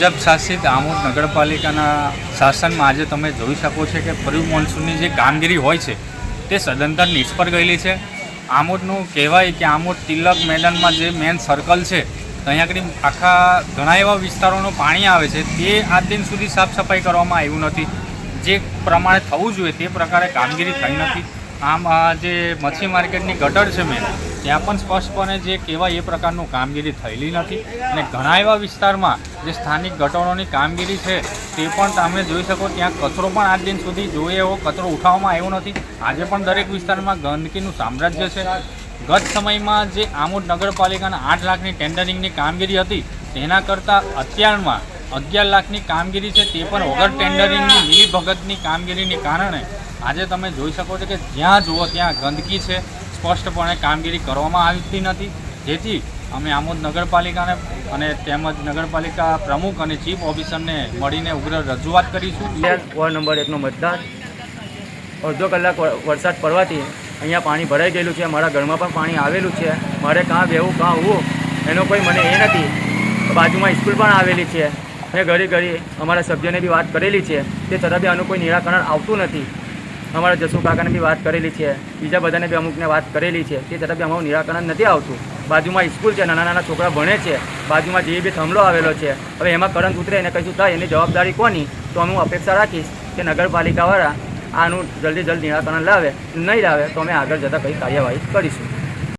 ભાજપ શાસિત આમોદ નગરપાલિકાના શાસનમાં આજે તમે જોઈ શકો છો કે પ્રી મોન્સૂનની જે કામગીરી હોય છે, તે સદંતર નિષ્ફળ ગયેલી છે. આમોદનું કહેવાય કે આમોદ તિલક મેદાનમાં જે મેન સર્કલ છે, ત્યાં આગળ આખા ઘણા એવા વિસ્તારોનું પાણી આવે છે, તે આજ દિન સુધી સાફ સફાઈ કરવામાં આવ્યું નથી. જે પ્રમાણે થવું જોઈએ તે પ્રકારે કામગીરી થઈ નથી. આમ જે મચ્છી માર્કેટની ગટર છે મેં ત્યાં પણ સ્પષ્ટપણે જે કહેવાય એ પ્રકારનું કામગીરી થયેલી નથી. અને ઘણા એવા વિસ્તારમાં જે સ્થાનિક ગટરોની કામગીરી છે, તે પણ તમે જોઈ શકો ત્યાં કચરો પણ આજ દિન સુધી જોઈએ એવો કચરો ઉઠાવવામાં આવ્યો નથી. આજે પણ દરેક વિસ્તારમાં ગંદકીનું સામ્રાજ્ય છે. ગત સમયમાં જે આમોદ નગરપાલિકાના આઠ લાખની ટેન્ડરિંગની કામગીરી હતી, તેના કરતાં અત્યારમાં અગિયાર લાખની કામગીરી છે, તે પણ વગર ટેન્ડરિંગની, મિલીભગતની કામગીરીને કારણે આજે તમે જોઈ શકો છો કે જ્યાં જુઓ ત્યાં ગંદકી છે. સ્પષ્ટપણે કામગીરી કરવામાં આવતી નથી. જેથી અમે આમોદ નગરપાલિકાને અને તેમજ નગરપાલિકા પ્રમુખ અને ચીફ ઓફિસરને મળીને ઉગ્ર રજૂઆત કરીશું. વોર્ડ નંબર એકનો મતદાર અડધો કલાક વરસાદ પડવાથી અહીંયા પાણી ભરાઈ ગયેલું છે. મારા ઘરમાં પણ પાણી આવેલું છે. મારે કાં બેવું કાં હોવું એનો કોઈ મને એ નથી. બાજુમાં સ્કૂલ પણ આવેલી છે. મેં ઘડી ઘડી અમારા સભ્યને બી વાત કરેલી છે તે છતાં બી આનું કોઈ નિરાકરણ આવતું નથી. અમારા જસુ કાકાને બી વાત કરેલી છે. બીજા બધાને બી અમુકને વાત કરેલી છે. તે છતાં બી અમારું નિરાકરણ નથી આવતું. બાજુમાં સ્કૂલ છે, નાના નાના છોકરા ભણે છે. બાજુમાં જે બી થમલો આવેલો છે. હવે એમાં કરંટ ઉતરે, એને કશું થાય, એની જવાબદારી કોની? તો હું અપેક્ષા રાખીશ કે નગરપાલિકાવાળા આનું જલ્દી જલ્દી નિરાકરણ લાવે. નહીં લાવે તો અમે આગળ જતાં કંઈ કાર્યવાહી કરીશું.